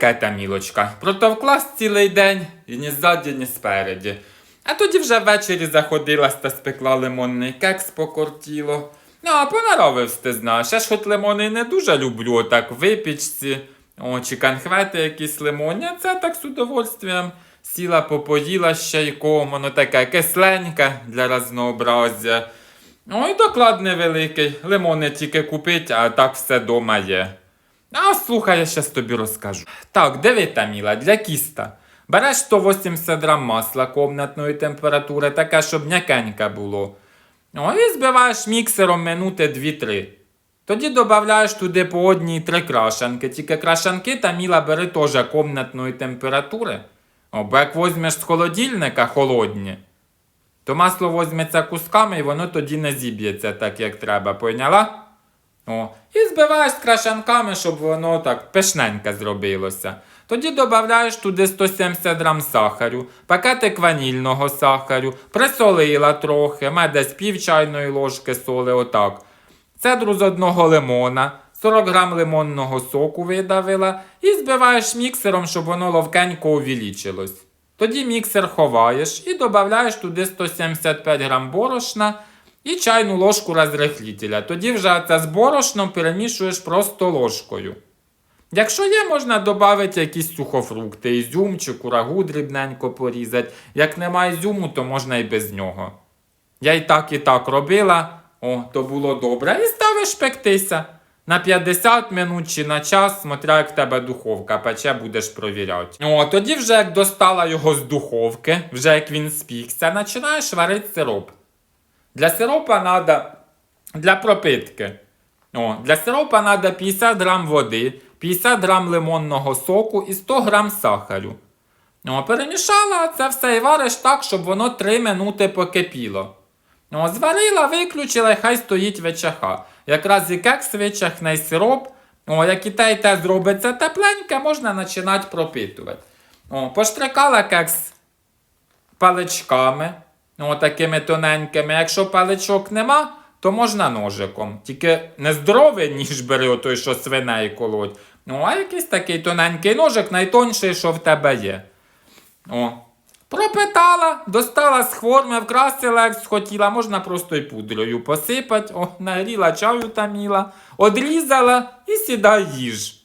таке та мілочка. Протовклась цілий день і ні ззаді, ні спереді. А тоді вже ввечері заходилась та спекла лимонний кекс покортіло. Ну, а понаровився, ти знаєш. Я ж хоч лимони не дуже люблю, так випічці. О, чи конхвети якісь лимонні, а це так з удовольствием. Сіла, попоїла з чайком, воно таке кисленьке для разнообразя. Ой, доклад невеликий. Лимони тільки купить, а так все дома є. А слухай, я щас тобі розкажу. Так, диви, Таміла, для кіста. Береш 180 грам масла комнатної температури, таке, щоб м'якеньке було. О, і збиваєш міксером минути 2-3. Тоді додаєш туди по одній три крашанки. Тільки крашанки Таміла бери теж комнатної температури. О, бо як візьмеш з холодильника холодні, то масло візьметься кусками і воно тоді не зіб'ється так, як треба, поняла? О, і збиваєш з крашанками, щоб воно так пишненьке зробилося. Тоді додаєш туди 170 грам сахарю, пакетик ванільного сахарю, присолила трохи, має десь пів чайної ложки соли, отак. Цедру з одного лимона, 40 грам лимонного соку видавила і збиваєш міксером, щоб воно ловкенько увеличилось. Тоді міксер ховаєш і додаєш туди 175 грам борошна і чайну ложку розрихлителя. Тоді вже це з борошном перемішуєш просто ложкою. Якщо є, можна додати якісь сухофрукти, ізюм чи курагу дрібненько порізати. Як немає ізюму, то можна і без нього. Я і так, і так робила, о, то було добре. І ставиш пектися. На 50 минут чи на час, смотря як в тебе духовка пече, будеш провіряти. О, тоді вже як достала його з духовки, вже як він спікся, починаєш варити сироп. Для сиропа треба для пропитки. О, для сиропа треба 50 грам води, 50 грам лимонного соку і 100 грам сахарю. О, перемішала це все і вариш так, щоб воно 3 минути покипіло. О, зварила, виключила і хай стоїть вечаха. Якраз і кекс вичахне і сироп. О, як і те, і те зробиться тепленьке, можна починати пропитувати. О, поштрикала кекс паличками, о, такими тоненькими. Якщо паличок нема, то можна ножиком. Тільки не здоровий ніж бери отой, що свиней колоть. Ну, а якийсь такий тоненький ножик, найтонший, що в тебе є. О. Пропитала, достала з форми, вкрасила, як схотіла, можна просто й пудрою посипати, о, нагріла чаю таміла, одрізала і сідай їж.